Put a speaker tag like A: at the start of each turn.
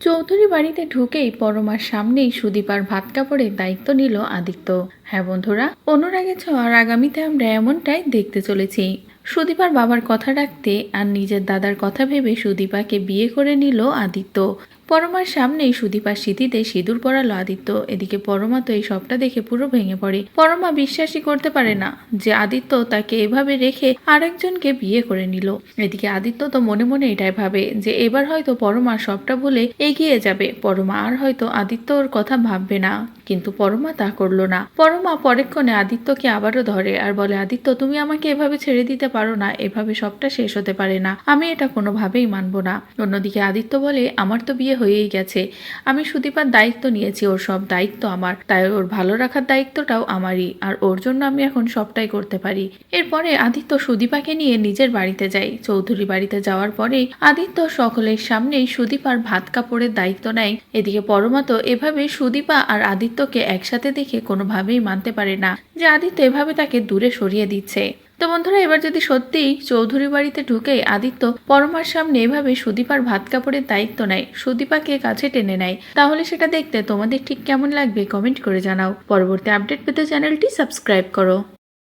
A: চৌধুরী বাড়িতে ঢুকেই পরমার সামনেই সুদীপার ভাত কাপড়ের দায়িত্ব নিল আদিত্য। হ্যাঁ বন্ধুরা অনুরাগে ছোঁয়ার আগামীতে আমরা এমনটাই দেখতে চলেছি। সুদীপার বাবার কথা রাখতে আর নিজের দাদার কথা ভেবে সুদীপাকে বিয়ে করে নিল আদিত্য। পরমার সামনেই সুদীপার স্মৃতিতে সিঁদুর পরালো আদিত্য। এদিকে পরমা তো এই সবটা দেখে পুরো ভেঙে পড়ে। পরমা বিশ্বাসই করতে পারে না যে আদিত্য তাকে এভাবে রেখে আরেকজনকে বিয়ে করে নিল। এদিকে আদিত্য তো মনে মনে এটাই ভাবে যে এবার হয়তো পরমা সবটা বলে এগিয়ে যাবে। পরমা আর হয়তো আদিত্যর কথা ভাববে না। কিন্তু পরমা তা করল না। পরমা পরেক্ষণে আদিত্যকে আবারও ধরে আর বলে, আদিত্য, তুমি আমাকে এভাবে ছেড়ে দিতে পারো না। এভাবে সবটা শেষ হতে পারে না। আমি এটা কোনোভাবেই মানবো না। অন্যদিকে আদিত্য বলে, আমার তো বিয়ে হয়েই গেছে। আমি সুদীপার দায়িত্ব নিয়েছি, ওর সব দায়িত্ব আমার। তাই ওর ভালো রাখার দায়িত্বটাও আমারই, আর ওর জন্য আমি এখন সবটাই করতে পারি। এরপরে আদিত্য সুদীপাকে নিয়ে নিজের বাড়িতে যায়। চৌধুরী বাড়িতে যাওয়ার পরেই আদিত্য সকলের সামনেই সুদীপার ভাত কাপড়ের দায়িত্ব নেয়। এদিকে পরমা তো এভাবে সুদীপা আর আদিত্যকে একসাথে দেখে কোনোভাবেই মানতে পারে না যে আদিত্য এভাবে তাকে দূরে সরিয়ে দিচ্ছে। তো বন্ধুরা, এবার যদি সত্যিই চৌধুরী বাড়িতে ঢুকে আদিত্য পরমার সামনে এভাবে সুদীপার ভাত কাপড়ের দায়িত্ব নেয়, সুদীপাকে কাছে টেনে নেয়, তাহলে সেটা দেখতে তোমাদের ঠিক কেমন লাগবে কমেন্ট করে জানাও। পরবর্তী আপডেট পেতে চ্যানেলটি সাবস্ক্রাইব করো।